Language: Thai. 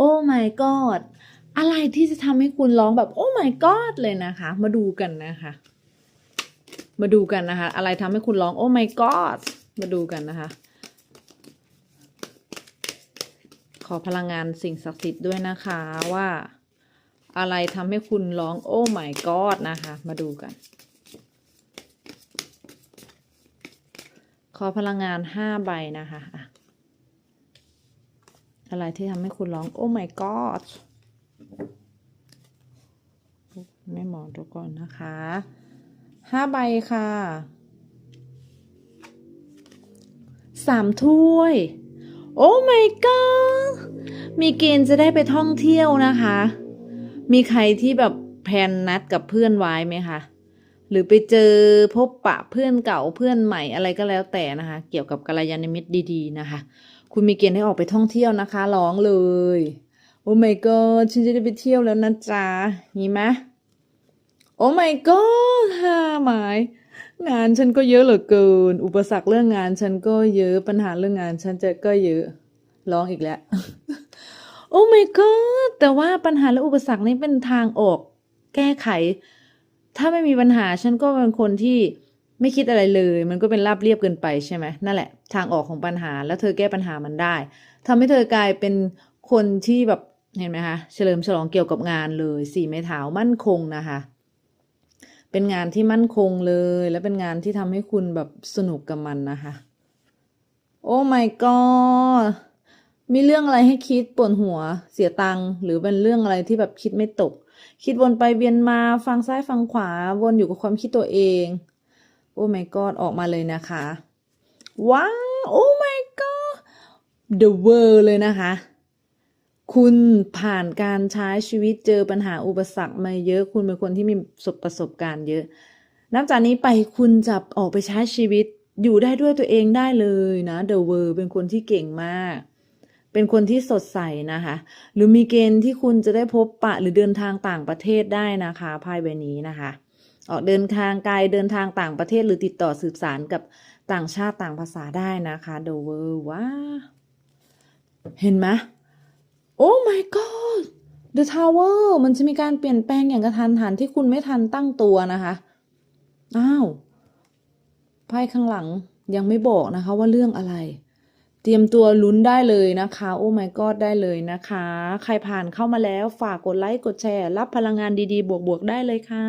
โอ้ my god อะไรที่จะทำให้คุณร้องแบบโอ้ my god เลยนะคะ มาดูกันนะคะ มาดูกันนะคะ อะไรทำให้คุณร้องโอ้ my god มาดูกันนะคะ ขอพลังงานสิ่งศักดิ์สิทธิ์ด้วยนะคะว่า อะไรทำให้คุณร้องโอ้ my god นะคะ มาดูกัน ขอพลังงานห้าใบนะคะะ อะไรที่ทำให้คุณร้อง โอ้ my god ไม่หมอดูก่อนนะคะห้าใบค่ะสามถ้วย โอ้ my god มีเกณฑ์จะได้ไปท่องเที่ยวนะคะ มีใครที่แบบแพนนัดกับเพื่อนไว้ไหมคะ หรือไปเจอพบปะเพื่อนเก่าเพื่อนใหม่อะไรก็แล้วแต่นะคะ เกี่ยวกับกัลยาณมิตรดี ๆ นะคะ คุณมีเกณฑ์ให้ออกไปท่องเที่ยวนะคะ ร้องเลย โอ้ my god ฉันจะได้ไปเที่ยวแล้วนะจ๊ะนี่ไหมโอ้ my god ห้าหมาย งานฉันก็เยอะเหลือเกิน อุปสรรคเรื่องงานฉันก็เยอะปัญหาเรื่องงานฉันจะก็เยอะร้องอีกแล้ว โอ้ my god แต่ว่าปัญหาและอุปสรรคนี้เป็นทางออก แก้ไข ถ้าไม่มีปัญหาฉันก็เป็นคนที่ ไม่คิดอะไรเลย มันก็เป็นราบเรียบเกินไปใช่ไหมนั่นแหละ ทางออกของปัญหาแล้วเธอแก้ปัญหามันได้ทำให้เธอกลายเป็นคนที่แบบเห็นไหมคะเฉลิมฉลองเกี่ยวกับงานเลยสี่ไม้เท้ามั่นคงนะคะ เป็นงานที่มั่นคงเลย และเป็นงานที่ทำให้คุณแบบสนุกกับมันนะคะ โอ้ my god มีเรื่องอะไรให้คิดปวดหัวเสียตังค์หรือเป็นเรื่องอะไรที่แบบคิดไม่ตก คิดวนไปเวียนมาฟังซ้ายฟังขวาวนอยู่กับความคิดตัวเอง โอ้ my god ออกมาเลยนะคะ ว้าวโอ้ my god the world เลยนะคะ คุณผ่านการใช้ชีวิตเจอปัญหาอุปสรรคมาเยอะ คุณเป็นคนที่มีประสบประสบการณ์เยอะ นับจากนี้ไปคุณจะออกไปใช้ชีวิตอยู่ได้ด้วยตัวเองได้เลยนะ The World เป็นคนที่เก่งมาก เป็นคนที่สดใสนะคะ หรือมีเกณฑ์ที่คุณจะได้พบปะหรือเดินทางต่างประเทศได้นะคะไพ่ใบนี้นะคะ ออกเดินทางไกลเดินทางต่างประเทศหรือติดต่อสื่อสารกับต่างชาติต่างภาษาได้นะคะ The World ว้าเห็นไหมโอ้ my god The Tower มันจะมีการเปลี่ยนแปลงอย่างกระทันหันที่คุณไม่ทันตั้งตัวนะคะอ้าวไพ่ข้างหลังยังไม่บอกนะคะว่าเรื่องอะไร เตรียมตัวลุ้นได้เลยนะคะ โอ้ my god ได้เลยนะคะ ใครผ่านเข้ามาแล้วฝากกดไลค์กดแชร์ รับพลังงานดีๆ บวกๆ ได้เลยค่ะ